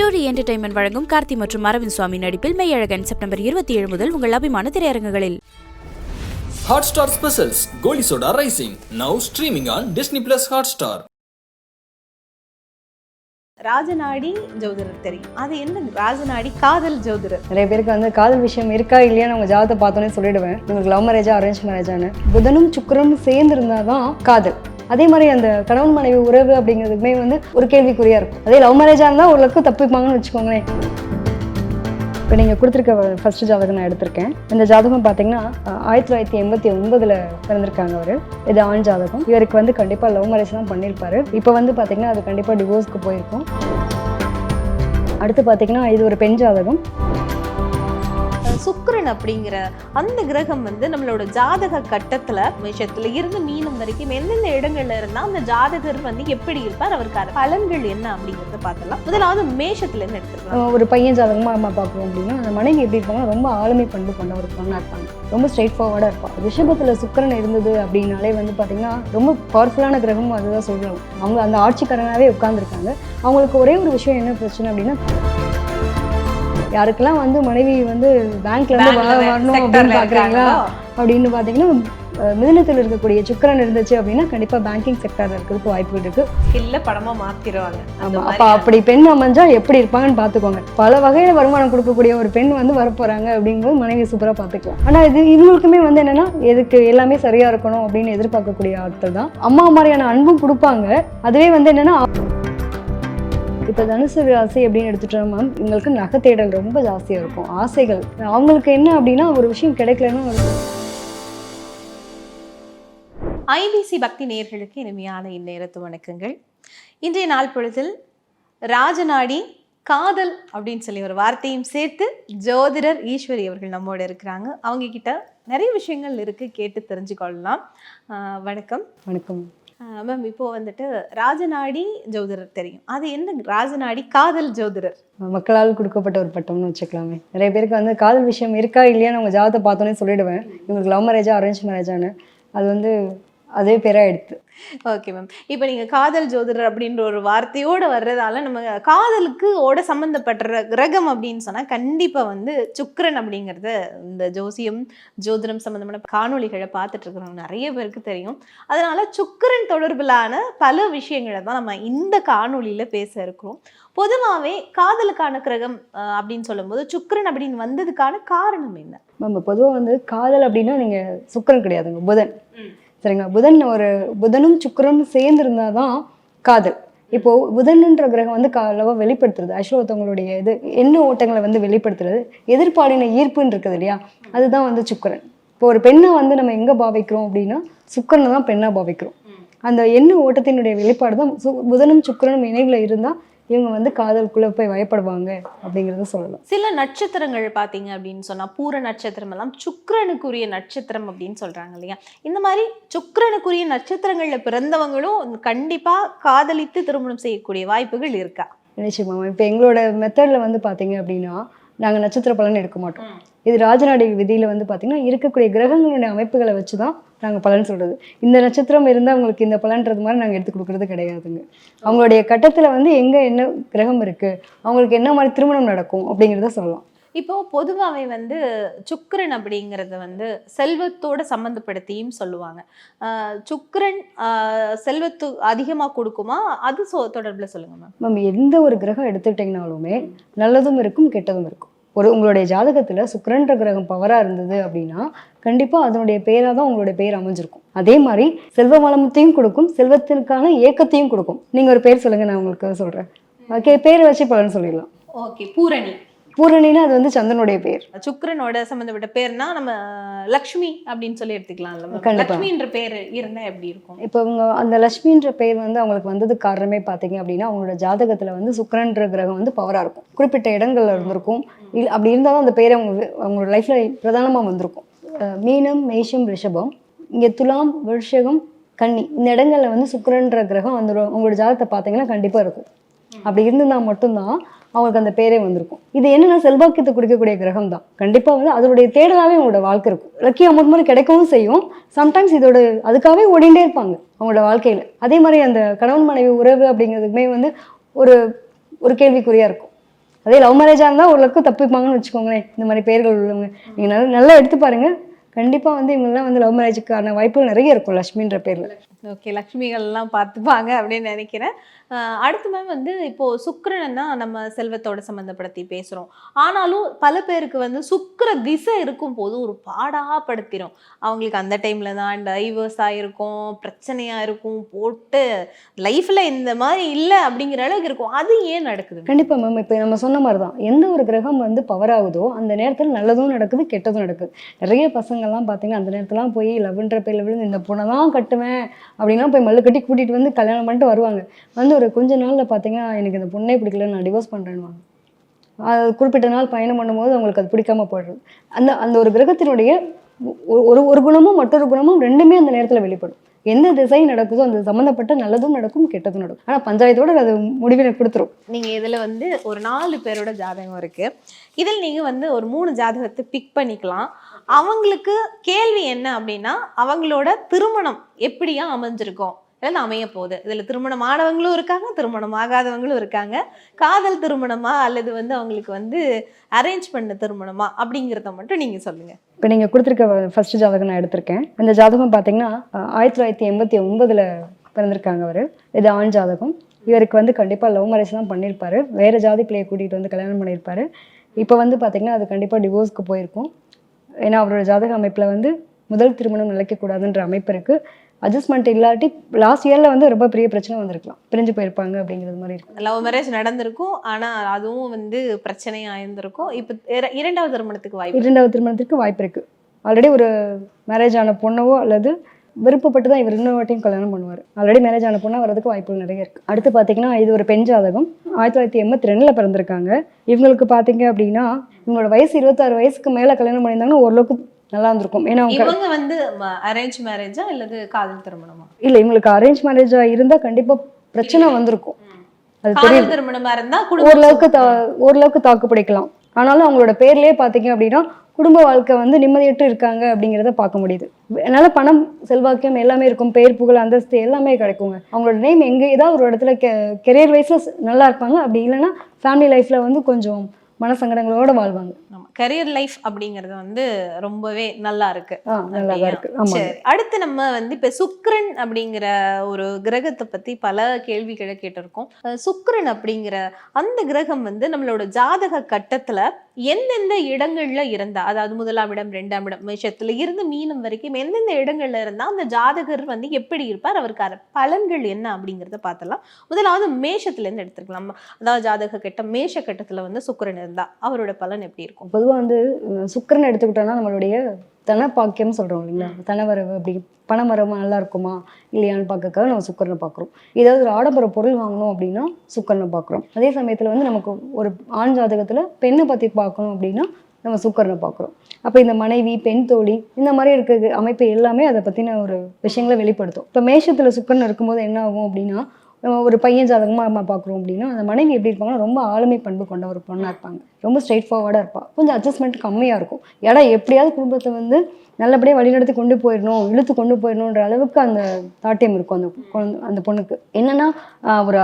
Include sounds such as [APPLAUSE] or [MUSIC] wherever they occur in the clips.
டூரி entertainment வழங்கும் கார்த்தி மற்றும் அரவிந்த் சுவாமி நடிப்பில் மெய்யழகன் செப்டம்பர் இருபத்தி ஏழு முதல் உங்கள் அபிமான திரையரங்குகளில். Hotstar Specials Goli Soda Rising now streaming on Disney Plus Hotstar. Rajanadi ஜோதிடர் தெரியும். அது என்ன ராஜநாடி? காதல் ஜோதிடர். நிறைய பேருக்கு வந்து காதல் விஷயம் இருக்கா இல்லையான்னு அவங்க ஜாதகத்தை பார்த்தோன்னே சொல்லிடுவேன். உங்களுக்கு லவ் மேரேஜா அரேஞ்ச் மேரேஜான்னு புதனும் சுக்கிரனும் சேர்ந்து இருந்தாதான் காதல். அதே மாதிரி அந்த கணவன் மனைவி உறவு அப்படிங்கிறதுக்குமே வந்து ஒரு கேள்விக்குறியா இருக்கும். அதே லவ் மேரேஜாக இருந்தால் ஓரளவுக்கு தப்பிப்பாங்கன்னு வச்சுக்கோங்களேன். இப்போ நீங்கள் கொடுத்துருக்க ஃபர்ஸ்ட் ஜாதகம் நான் எடுத்திருக்கேன். இந்த ஜாதகம் பார்த்தீங்கன்னா ஆயிரத்தி தொள்ளாயிரத்தி எண்பத்தி ஒன்பதுல பிறந்திருக்காங்க அவர். இது ஆண் ஜாதகம். இவருக்கு வந்து கண்டிப்பாக லவ் மேரேஜ் தான் பண்ணியிருப்பாரு. இப்போ வந்து பார்த்தீங்கன்னா அது கண்டிப்பாக டிவோர்ஸ்க்கு போயிருக்கும். அடுத்து பார்த்தீங்கன்னா இது ஒரு பெண் ஜாதகம். சுக்கரன் அப்படிங்கிற அந்த கிரகம் வந்து நம்மளோட ஜாதக கட்டத்தில் விஷயத்துல இருந்து மீனம் வரைக்கும் எந்தெந்த இடங்கள்ல இருந்தால் அந்த ஜாதகர் வந்து எப்படி இருப்பார் அவருக்கான பலன்கள் என்ன அப்படிங்கிறத பார்த்தலாம் முதலாவது மேஷத்துல இருந்து எடுத்துக்கலாம். ஒரு பையன் ஜாதகமாக நம்ம பார்க்குறோம் அப்படின்னா அந்த மனைவி எப்படி இருப்பாங்க ரொம்ப ஆளுமை பண்பு கொண்ட ஒரு பொண்ணாக இருப்பாங்க. ரொம்ப ஸ்ட்ரெயிட் ஃபார்வர்டாக இருப்பாங்க. ரிஷபத்தில் சுக்கரன் இருந்தது அப்படின்னாலே வந்து பார்த்தீங்கன்னா ரொம்ப பவர்ஃபுல்லான கிரகம் அதுதான் சொல்லணும் அவங்க அந்த ஆட்சிக்காரனாகவே உட்காந்துருக்காங்க அவங்களுக்கு ஒரே ஒரு விஷயம் என்ன பிரச்சனை அப்படின்னா யாருக்கெல்லாம் வந்து மனைவி வந்து பேங்க்ல இருந்து வரணும் அப்படின்னு பாக்குறீங்களா? அப்படின்னு பார்த்தீங்கன்னா அஹ் மிதுனத்தில் இருக்கக்கூடிய சுக்கிரன் இருந்துச்சு அப்படின்னா கண்டிப்பா பேங்கிங் செக்டர்ல இருக்கிறதுக்கு வாய்ப்புகள் இருக்கு. இல்ல படமா மாத்திருவாங்க. ஆமா அப்ப அப்படி பெண் அமைஞ்சா எப்படி இருப்பாங்கன்னு பாத்துக்கோங்க. பல வகையில வருமானம் கொடுக்கக்கூடிய ஒரு பெண் வந்து வரப்போறாங்க அப்படிங்கும்போது மனைவி சூப்பரா பாத்துக்கலாம். ஆனா இது இவங்களுக்குமே வந்து என்னன்னா எதுக்கு எல்லாமே சரியா இருக்கணும் அப்படின்னு எதிர்பார்க்கக்கூடிய ஆட்கள் தான். அம்மா மாதிரியான அன்பும் கொடுப்பாங்க. அதுவே வந்து என்னன்னா இப்போ தனுசு ராசி அப்படின்னு எடுத்துட்டோம் மேம் இவங்களுக்கு நகை தேடல் ரொம்ப ஜாஸ்தியா இருக்கும். ஆசைகள். அவங்களுக்கு என்ன அப்படின்னா ஒரு விஷயம் கிடைக்கலன்னா ஐபிசி பக்தி நேயர்களுக்கு இனிமையான இந்நேரத்து வணக்கங்கள். இன்றைய நாள் பொழுதில் ராஜநாடி காதல் அப்படின்னு சொல்லி ஒரு வார்த்தையும் சேர்த்து ஜோதிடர் ஈஸ்வரி அவர்கள் நம்மோட இருக்கிறாங்க. அவங்க கிட்ட நிறைய விஷயங்கள் இருக்கு கேட்டு தெரிஞ்சுக்கொள்ளலாம். வணக்கம். வணக்கம். மேம் இப்போ வந்துட்டு ராஜநாடி ஜோதிடர் தெரியும். அது என்ன ராஜநாடி? காதல் ஜோதிடர். மக்களால் கொடுக்கப்பட்ட ஒரு பட்டம்னு வச்சுக்கலாமே. நிறைய பேருக்கு வந்து காதல் விஷயம் இருக்கா இல்லையான்னு அவங்க ஜாதகத்தை பார்த்தோன்னே சொல்லிடுவேன். இவங்களுக்கு லவ் மேரேஜா அரேஞ்ச் மேரேஜான்னு அது வந்து அதே பேராக எடுத்து. ஓகே மேம் இப்போ நீங்கள் காதல் ஜோதிடர் அப்படின்ற ஒரு வார்த்தையோட வர்றதால நம்ம காதலுக்கு ஓட சம்மந்தப்பட்ட கிரகம் அப்படின்னு சொன்னால் கண்டிப்பாக வந்து சுக்கிரன் அப்படிங்கிறத இந்த ஜோசியம் ஜோதிடம் சம்மந்தமான காணொளிகளை பார்த்துட்டு இருக்கிறவங்க நிறைய பேருக்கு தெரியும். அதனால சுக்கிரன் தொடர்பிலான பல விஷயங்களை தான் நம்ம இந்த காணொளியில் பேச இருக்கிறோம். பொதுவாகவே காதலுக்கான கிரகம் அப்படின்னு சொல்லும்போது சுக்கிரன் அப்படின்னு வந்ததுக்கான காரணம் என்ன? நம்ம பொதுவாக வந்து காதல் அப்படின்னா நீங்கள் சுக்கிரன் கிடையாதுங்க புதன். சரிங்களா? புதன் ஒரு புதனும் சுக்கரனும் சேர்ந்திருந்தால் தான் காதல். இப்போ புதன்ன்ற கிரகம் வந்து அளவாக வெளிப்படுத்துறது. ஆக்சுவலாக ஒருத்தவங்களுடைய இது என்ன ஓட்டங்களை வந்து வெளிப்படுத்துறது. எதிர்பாலின ஈர்ப்புன்னு இருக்குது இல்லையா? அதுதான் வந்து சுக்கிரன். இப்போ ஒரு பெண்ணை வந்து நம்ம எங்கே பாவிக்கிறோம் அப்படின்னா சுக்கிரனை தான் பெண்ணாக பாவிக்கிறோம். அந்த எண்ண ஓட்டத்தினுடைய வெளிப்பாடு தான் சு- புதனும் சுக்கிரனும் இணைவில் இருந்தால் இவங்க வந்து காதலுக்குள்ளே போய் வயப்படுவாங்க அப்படிங்கிறத சொல்லலாம் சில நட்சத்திரங்கள் பார்த்தீங்க அப்படின்னு சொன்னா பூர நட்சத்திரம் எல்லாம் சுக்கிரனுக்குரிய நட்சத்திரம் அப்படின்னு சொல்றாங்க இல்லையா? இந்த மாதிரி சுக்கிரனுக்குரிய நட்சத்திரங்கள்ல பிறந்தவங்களும் கண்டிப்பா காதலித்து திருமணம் செய்யக்கூடிய வாய்ப்புகள் இருக்கா? நிச்சயமா இப்போ எங்களோட மெத்தடில் வந்து பார்த்தீங்க அப்படின்னா நாங்கள் நட்சத்திர பலன் எடுக்க மாட்டோம். இது ராஜநாடி விதியில் வந்து பார்த்தீங்கன்னா இருக்கக்கூடிய கிரகங்களுடைய அமைப்புகளை வச்சு தான் நாங்கள் பலன் சொல்கிறது இந்த நட்சத்திரம் இருந்தால் அவங்களுக்கு இந்த பலன்றது மாதிரி நாங்கள் எடுத்து கொடுக்கறது கிடையாதுங்க. அவங்களுடைய கட்டத்தில் வந்து எங்கே என்ன கிரகம் இருக்குது அவங்களுக்கு என்ன மாதிரி திருமணம் நடக்கும் அப்படிங்கிறத சொல்லலாம். இப்போ பொதுவாகவே வந்து சுக்கிரன் அப்படிங்கிறத வந்து செல்வத்தோட சம்மந்தப்படுத்தியும் சொல்லுவாங்க. சுக்கிரன் செல்வத்து அதிகமா கொடுக்குமா? அது சொ தொடர்புல சொல்லுங்க மேம். மேம் எந்த ஒரு கிரகம் எடுத்துக்கிட்டிங்கனாலுமே நல்லதும் இருக்கும் கெட்டதும் இருக்கும். ஒரு உங்களுடைய ஜாதகத்தில் சுக்கரன்ற கிரகம் பவராக இருந்தது அப்படின்னா கண்டிப்பாக அதனுடைய பேராக தான் உங்களுடைய பேர் அமைஞ்சிருக்கும். அதே மாதிரி செல்வ வளமத்தையும் கொடுக்கும் செல்வத்திற்கான ஏக்கத்தையும் கொடுக்கும். நீங்கள் ஒரு பேர் சொல்லுங்கள் நான் உங்களுக்கு சொல்கிறேன் ஓகே பேர் வச்சு பலன் சொல்லிடலாம். ஓகே பூரணி. பூரணினா அது வந்து சந்திரனுடைய பேர். சுக்கிரனோட சம்மந்தப்பட்ட பேர்னா நம்ம லக்ஷ்மி அப்படின்னு சொல்லி கண்டிப்பா. லக்ஷ்மின்ற பேர் இருந்தா எப்படி இருக்கும்? இப்போ இவங்க அந்த லக்ஷ்மின்ற பேர் வந்து அவங்களுக்கு வந்ததுக்கு காரணமே பார்த்தீங்க அப்படின்னா அவங்களோட ஜாதகத்தில் வந்து சுக்கிரன்ற கிரகம் வந்து பவராக இருக்கும். குறிப்பிட்ட இடங்கள்ல இருந்திருக்கும். இல்லை அப்படி இருந்தால் தான் அந்த பேர் அவங்க அவங்களோட லைஃப்பில் பிரதானமாக வந்திருக்கும். மீனம் மேஷம் ரிஷபம் இங்கே துலாம் விருஷகம் கன்னி இந்த இடங்கள்ல வந்து சுக்கிரன்ற கிரகம் வந்துடும் உங்களோட ஜாதகத்தை பார்த்தீங்கன்னா கண்டிப்பாக இருக்கும். அப்படி இருந்திருந்தால் மட்டும்தான் அவங்களுக்கு அந்த பேரே வந்திருக்கும். இது என்னென்னா செல்வாக்கியத்தை கொடுக்கக்கூடிய கிரகம் தான் கண்டிப்பாக வந்து அதனுடைய தேடலாகவே அவங்களோட வாழ்க்கை இருக்கும். லக்கி அமௌண்ட் மாதிரி கிடைக்கவும் செய்யும். சம்டைம்ஸ் இதோட அதுக்காகவே ஓடிண்டே இருப்பாங்க அவங்களோட வாழ்க்கையில். அதே மாதிரி அந்த கணவன் மனைவி உறவு அப்படிங்கிறதுக்குமே வந்து ஒரு ஒரு கேள்விக்குறியாக இருக்கும். அதே லவ் மேரேஜாக இருந்தால் ஓரளவுக்கு தப்பிப்பாங்கன்னு வச்சுக்கோங்களேன். இந்த மாதிரி பேர்கள் உள்ளவங்க. நீங்கள் நல்லா நல்லா எடுத்து பாருங்கள் கண்டிப்பாக வந்து இவங்கெல்லாம் வந்து லவ் மேரேஜுக்கான வாய்ப்புகள் நிறைய இருக்கும் லக்ஷ்மின்ற பேரில். ஓகே லக்ஷ்மிகள்லாம் பார்த்துப்பாங்க அப்படின்னு நினைக்கிறேன். அடுத்து மேம் வந்து இப்போது சுக்கரன் தான் நம்ம செல்வத்தோட சம்மந்தப்படுத்தி பேசுகிறோம் ஆனாலும் பல பேருக்கு வந்து சுக்கர திசை இருக்கும் போது ஒரு பாடா அவங்களுக்கு அந்த டைமில் தான் டைவர்ஸாக இருக்கும் பிரச்சனையாக இருக்கும் போட்டு லைஃப்பில் இந்த மாதிரி இல்லை அப்படிங்கிற அளவுக்கு இருக்கும். அது ஏன் நடக்குது? கண்டிப்பாக மேம் இப்போ நம்ம சொன்ன மாதிரி தான் எந்த ஒரு கிரகம் வந்து பவர் ஆகுதோ அந்த நேரத்தில் நல்லதும் நடக்குது கெட்டதும் நடக்குது. நிறைய பசங்கள்லாம் பார்த்தீங்கன்னா அந்த நேரத்துலாம் போய் லவ்ன்ற பேரில் விழுந்து இந்த பொண்ணை தான் கட்டுவேன் அப்படின்லாம் போய் மல்லு கட்டி கூட்டிகிட்டு வந்து கல்யாணம் பண்ணிட்டு வருவாங்க. வந்து ஒரு கொஞ்ச நாளில் பார்த்தீங்கன்னா எனக்கு இந்த பொண்ணே பிடிக்கல நான் டிவோர்ஸ் பண்ணுறேன்னு அது குறிப்பிட்ட நாள் பயணம் பண்ணும்போது அவங்களுக்கு அது பிடிக்காம போயிடுறது. அந்த அந்த ஒரு கிரகத்தினுடைய ஒரு ஒரு குணமும் மற்றொரு குணமும் ரெண்டுமே அந்த நேரத்தில் வெளிப்படும். எந்த திசை நடக்குதோ அந்த சம்மந்தப்பட்ட நல்லதும் நடக்கும் கெட்டதும் நடக்கும். ஆனால் பஞ்சாயத்தோட அது முடிவினை கொடுத்துரும். நீங்கள் இதில் வந்து ஒரு நாலு பேரோட ஜாதகம் இருக்குது இதில் நீங்கள் வந்து ஒரு மூணு ஜாதகத்தை பிக் பண்ணிக்கலாம். அவங்களுக்கு கேள்வி என்ன அப்படின்னா அவங்களோட திருமணம் எப்படியா அமைஞ்சிருக்கும்? இல்லை அமைய போகுது. இதில் திருமணம் ஆனவங்களும் இருக்காங்க திருமணம் ஆகாதவங்களும் இருக்காங்க. காதல் திருமணமா அல்லது வந்து அவங்களுக்கு வந்து அரேஞ்ச் பண்ண திருமணமா அப்படிங்கிறத மட்டும் நீங்கள் சொல்லுங்கள் இப்போ நீங்கள் கொடுத்துருக்க ஃபர்ஸ்ட் ஜாதகம் நான் எடுத்திருக்கேன். அந்த ஜாதகம் பார்த்தீங்கன்னா ஆயிரத்தி தொள்ளாயிரத்தி எண்பத்தி ஒன்பதில் பிறந்திருக்காங்க அவர். இது ஆண் ஜாதகம். இவருக்கு வந்து கண்டிப்பாக லவ் மேரேஜ் தான் பண்ணியிருப்பாரு. வேறு ஜாதி பிள்ளையை கூட்டிகிட்டு வந்து கல்யாணம் பண்ணியிருப்பாரு. இப்போ வந்து பார்த்தீங்கன்னா அது கண்டிப்பாக டிவோர்ஸ்க்கு போயிருக்கும். ஏன்னா அவரோட ஜாதக அமைப்பில் வந்து முதல் திருமணம் நிலைக்கக்கூடாதுன்ற அமைப்பு இருக்குது அட்ஜஸ்ட்மெண்ட் இல்லாட்டி லாஸ்ட் இயரில் வந்து ரொம்ப பெரிய பிரச்சனை வந்திருக்கலாம். பிரிஞ்சு போயிருப்பாங்க அப்படிங்கிறது மாதிரி இருக்கு லவ் மேரேஜ் நடந்திருக்கும். ஆனா அதுவும் வந்து பிரச்சனையா இருந்திருக்கும் இப்போ இர- இரண்டாவது திருமணத்துக்கு வாய்ப்பு இரண்டாவது திருமணத்திற்கு வாய்ப்பு இருக்குது ஆல்ரெடி ஒரு மேரேஜ் ஆன பொண்ணவோ அல்லது விருப்பப்பட்டு தான் இவர் இன்னொரு வாட்டியும் கல்யாணம் பண்ணுவார். ஆல்ரெடி மேரேஜ் ஆன பொண்ணா வரதுக்கு வாய்ப்புகள் நிறைய இருக்குது அடுத்து பார்த்தீங்கன்னா இது ஒரு பெண் ஜாதகம். ஆயிரத்தி தொள்ளாயிரத்தி எண்பத்தி ரெண்டில் பிறந்திருக்காங்க. இவங்களுக்கு பார்த்தீங்க அப்படின்னா இவங்களோட வயசு இருபத்தாறு வயசுக்கு மேலே கல்யாணம் பண்ணியிருந்தாங்கன்னா ஓரளவுக்கு நல்லா இருந்திருக்கும் ஏன்னா இவங்க வந்து அரேஞ்ச் மேரேஜா அல்லது காதல் திருமணமா? இல்லை இவங்களுக்கு அரேஞ்ச் மேரேஜாக இருந்தால் கண்டிப்பாக பிரச்சனை வந்திருக்கும். அது தெரியும் திருமணமா இருந்தா ஓரளவுக்கு ஓரளவுக்கு தாக்கு பிடிக்கலாம் ஆனாலும் அவங்களோட பேர்லயே பார்த்தீங்க அப்படின்னா குடும்ப வாழ்க்கை வந்து நிம்மதியற்று இருக்காங்க அப்படிங்கிறத பார்க்க முடியுது. அதனால பணம் செல்வாக்கியம் எல்லாமே இருக்கும் பேர் புகழ் அந்தஸ்து எல்லாமே கிடைக்குங்க. அவங்களோட நேம் எங்கே ஏதாவது ஒரு இடத்துல கெ கெரியர் வைஸில் நல்லா இருப்பாங்க. அப்படி இல்லைன்னா ஃபேமிலி லைஃப்பில் வந்து கொஞ்சம் மனசங்கடங்களோட வாழ்வாங்க. கரியர் லைஃப் அப்படிங்கிறது வந்து ரொம்பவே நல்லா இருக்கு. சரி அடுத்து நம்ம வந்து இப்ப சுக்கிரன் அப்படிங்கிற ஒரு கிரகத்தை பத்தி பல கேள்விகளை கேட்டிருக்கோம். அஹ் சுக்கிரன் அப்படிங்கிற அந்த கிரகம் வந்து நம்மளோட ஜாதக கட்டத்துல எந்தெந்த இடங்கள்ல இருந்தா அதாவது முதலாம் இடம் ரெண்டாம் இடம் மேஷத்துல இருந்து மீனம் வரைக்கும் எந்தெந்த இடங்கள்ல இருந்தா அந்த ஜாதகர் வந்து எப்படி இருப்பார் அவருக்கான பலன்கள் என்ன அப்படிங்கிறத பார்த்தலாம் முதலாவது மேஷத்துல இருந்து எடுத்துக்கலாம். அதாவது ஜாதக கட்டம் மேஷ கட்டத்துல வந்து சுக்கரன் இருந்தா அவரோட பலன் எப்படி இருக்கும்? பொதுவாக வந்து சுக்கரன் எடுத்துக்கிட்டோன்னா எடுத்துக்கிட்டோம்னா நம்மளுடைய தனப்பாக்கியம் சொல்கிறோம் இல்லைங்களா? தனவரவு அப்படி பணமரவு நல்லா இருக்குமா? இல்லையான்னு பார்க்கறதுக்காக நம்ம சுக்கரனை பார்க்குறோம். ஏதாவது ஒரு ஆடம்பர பொருள் வாங்கணும் அப்படின்னா சுக்கரனை பார்க்குறோம். அதே சமயத்தில் வந்து நமக்கு ஒரு ஆண் ஜாதகத்தில் பெண்ணை பற்றி பார்க்கணும் அப்படின்னா நம்ம சுக்கரனை பார்க்குறோம். அப்போ இந்த மனைவி பெண் தோழி இந்த மாதிரி இருக்கிற அமைப்பு எல்லாமே அதை பற்றின ஒரு விஷயங்களை வெளிப்படுத்தும். இப்போ மேஷத்தில் சுக்கரன் இருக்கும்போது என்ன ஆகும் அப்படின்னா ஒரு பையன் ஜாதகமாக நம்ம பார்க்குறோம் அப்படின்னா அந்த மனைவி எப்படி இருப்பாங்கன்னா ரொம்ப ஆளுமை பண்பு கொண்ட ஒரு பொண்ணாக இருப்பாங்க. ரொம்ப ஸ்ட்ரெயிட் ஃபார்வர்டாக இருப்பாள் கொஞ்சம் அட்ஜஸ்ட்மெண்ட் கம்மியாக இருக்கும். ஏடா எப்படியாவது குடும்பத்தை வந்து நல்லபடியாக வழிநடத்தி கொண்டு போயிடணும் இழுத்து கொண்டு போயிடணுன்ற அளவுக்கு அந்த தாட்டியம் இருக்கும் அந்த குழந்தை அந்த பொண்ணுக்கு. என்னன்னா ஒரு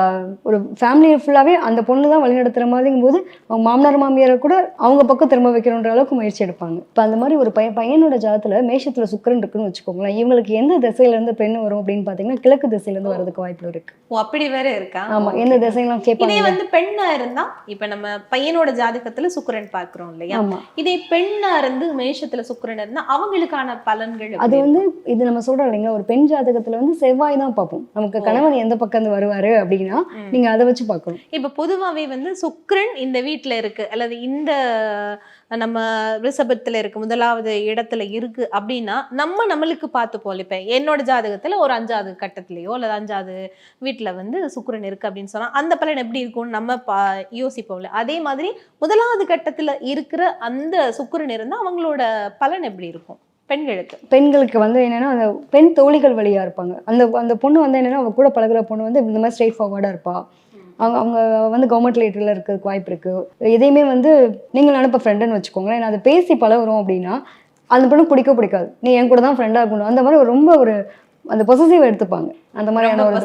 ஒரு ஃபேமிலி ஃபுல்லாகவே அந்த பொண்ணு தான் வழிநடத்துகிற மாதிரிங்கும் போது அவங்க மாமனார் மாமியாரை கூட அவங்க பக்கம் திரும்ப வைக்கணுன்ற அளவுக்கு முயற்சி எடுப்பாங்க. இப்போ அந்த மாதிரி ஒரு பையன் பையனோட ஜாதத்தில் மேஷத்தில் சுக்கரன் இருக்குன்னு வச்சுக்கோங்களேன் இவங்களுக்கு எந்த திசையிலேருந்து பெண் வரும் அப்படின்னு பார்த்தீங்கன்னா கிழக்கு திசையிலேருந்து வரதுக்கு வாய்ப்பு இருக்கு. ஓ அப்படி வேற இருக்கா? ஆமாம் எந்த திசையெல்லாம் இதே கேட்பாங்க வந்து பெண்ணா இருந்தா இப்ப நம்ம பையனோட ஜாதகத்துல சுக்கிரன் பார்க்கிறோம் இல்லையா? இதே பெண்ணா இருந்து மேஷத்துல சுக்கிரன் இருந்தா அவங்களுக்கான பலன்கள் அது வந்து இது நம்ம சொல்றோம் இல்லைங்களா? ஒரு பெண் ஜாதகத்துல வந்து செவ்வாய் தான் பார்ப்போம். நமக்கு கணவன் எந்த பக்கம் இருந்து வருவாரு அப்படின்னா. நீங்க அதை வச்சு பார்க்கணும். இப்ப பொதுவாவே வந்து சுக்கிரன் இந்த வீட்ல இருக்கு அல்லது இந்த நம்ம ரிஷபத்துல இருக்கு முதலாவது இடத்துல இருக்கு அப்படின்னா நம்ம நம்மளுக்கு பார்த்து போல இப்ப என்னோட ஜாதகத்துல ஒரு அஞ்சாவது கட்டத்திலயோ அல்லது அஞ்சாவது வீட்ல வந்து சுக்கிரன் இருக்கு அப்படின்னு சொன்னா அந்த பலன் எப்படி இருக்கும்னு நம்ம பா யோசிப்போம்ல. அதே மாதிரி முதலாவது கட்டத்துல இருக்கிற அந்த சுக்கிரன் இருந்தா அவங்களோட பலன் எப்படி இருக்கும்? பெண்களுக்கு. பெண்களுக்கு வந்து என்னன்னா அந்த பெண் தோழிகள் வழியா இருப்பாங்க. அந்த அந்த பொண்ணு வந்து என்னன்னா அவ கூட பழகுற பொண்ணு வந்து இந்த மாதிரி ஸ்ட்ரெயிட் ஃபார்வர்டா இருப்பா. அவங்க அவங்க வந்து கவர்மெண்ட் லேட்டரில் இருக்கிறதுக்கு வாய்ப்பு இருக்கு. எதையுமே வந்து நீங்கள் அனுப்ப ஃப்ரெண்டுன்னு வச்சுக்கோங்களேன். நான் அதை பேசி பழகுறோம் அப்படின்னா அந்த பொண்ணு பிடிக்க பிடிக்காது. நீ என் கூட தான் ஃப்ரெண்டாக இருக்கணும். அந்த மாதிரி ரொம்ப ஒரு அந்த பொசசிவ் எடுத்துப்பாங்க. அந்த மாதிரியான ஒரு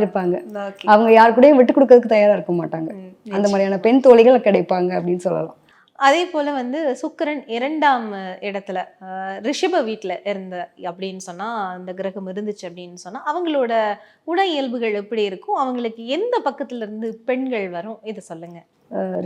இருப்பாங்க. அவங்க யாரு கூடயும் விட்டு கொடுக்கறதுக்கு தயாரா இருக்க மாட்டாங்க. அந்த மாதிரியான பெண் தோழிகள் கிடைப்பாங்க அப்படின்னு சொல்லலாம். அதே போல் வந்து சுக்கரன் இரண்டாம் இடத்துல ரிஷப வீட்டில் இருந்த அப்படின்னு சொன்னால் அந்த கிரகம் இருந்துச்சு அப்படின்னு சொன்னால் அவங்களோட உண இயல்புகள் எப்படி இருக்கும்? அவங்களுக்கு எந்த பக்கத்துல இருந்து பெண்கள் வரும்? இதை சொல்லுங்கள்